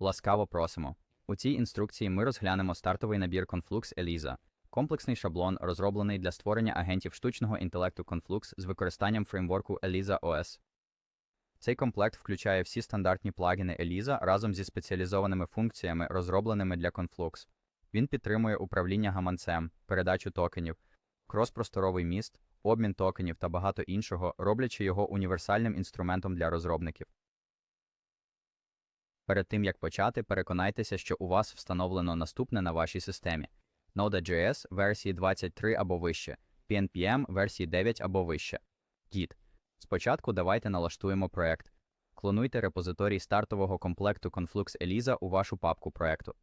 Ласкаво просимо. У цій інструкції ми розглянемо стартовий набір Conflux ELISA – комплексний шаблон, розроблений для створення агентів штучного інтелекту Conflux з використанням фреймворку ELISA OS. Цей комплект включає всі стандартні плагіни ELISA разом зі спеціалізованими функціями, розробленими для Conflux. Він підтримує управління гаманцем, передачу токенів, кроспросторовий міст, обмін токенів та багато іншого, роблячи його універсальним інструментом для розробників. Перед тим як почати, переконайтеся, що у вас встановлено наступне на вашій системі: Node.js версії 23 або вище, PNPM версії 9 або вище. Git. Спочатку давайте налаштуємо проект. Клонуйте репозиторій стартового комплекту Conflux ELISA у вашу папку проекту.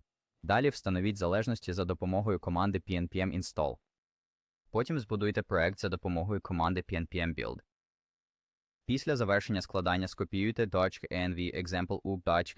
Далі встановіть залежності за допомогою команди pnpm install. Потім збудуйте проект за допомогою команди pnpm build. Після завершення складання скопіюйте .env example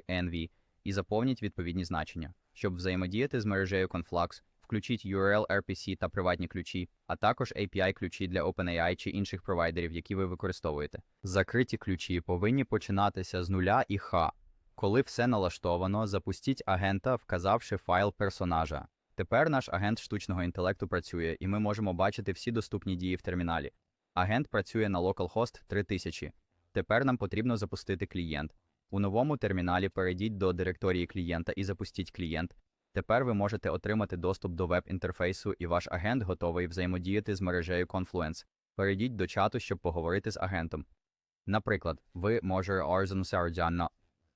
.env і заповніть відповідні значення. Щоб взаємодіяти з мережею Conflux, включіть URL RPC та приватні ключі, а також API ключі для OpenAI чи інших провайдерів, які ви використовуєте. Закриті ключі повинні починатися з нуля і Х. Коли все налаштовано, запустіть агента, вказавши файл персонажа. Тепер наш агент штучного інтелекту працює, і ми можемо бачити всі доступні дії в терміналі. Агент працює на localhost 3000. Тепер нам потрібно запустити клієнт. У новому терміналі перейдіть до директорії клієнта і запустіть клієнт. Тепер ви можете отримати доступ до веб-інтерфейсу, і ваш агент готовий взаємодіяти з мережею Confluence. Перейдіть до чату, щоб поговорити з агентом. Наприклад, ви може Arzen Sardiana.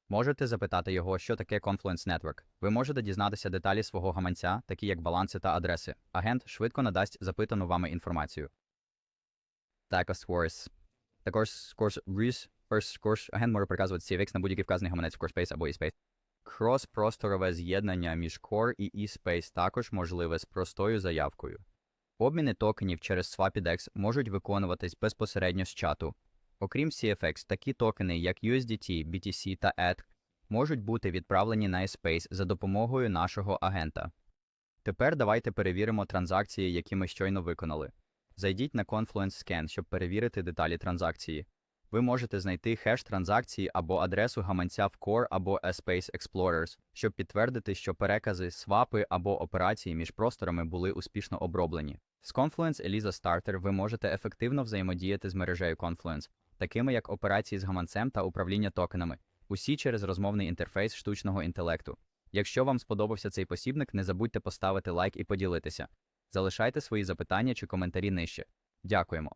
Можете запитати його, що таке Confluence Network. Ви можете дізнатися деталі свого гаманця, такі як баланси та адреси. Агент швидко надасть запитану вами інформацію. Також Worse. Також Course Reese, First Course агент може приказувати CVX на будь-який вказаний гаманець в CoreSpace або eSpace. Крос-просторове з'єднання між Core і eSpace також можливе з простою заявкою. Обміни токенів через SwapIDEX можуть виконуватись безпосередньо з чату. Окрім CFX, такі токени, як USDT, BTC та ETH, можуть бути відправлені на eSpace за допомогою нашого агента. Тепер давайте перевіримо транзакції, які ми щойно виконали. Зайдіть на Confluence Scan, щоб перевірити деталі транзакції. Ви можете знайти хеш транзакції або адресу гаманця в Core або eSpace Explorers, щоб підтвердити, що перекази, свапи або операції між просторами були успішно оброблені. З Confluence ELISA Starter ви можете ефективно взаємодіяти з мережею Confluence, такими як операції з гаманцем та управління токенами, усі через розмовний інтерфейс штучного інтелекту. Якщо вам сподобався цей посібник, не забудьте поставити лайк і поділитися. Залишайте свої запитання чи коментарі нижче. Дякуємо.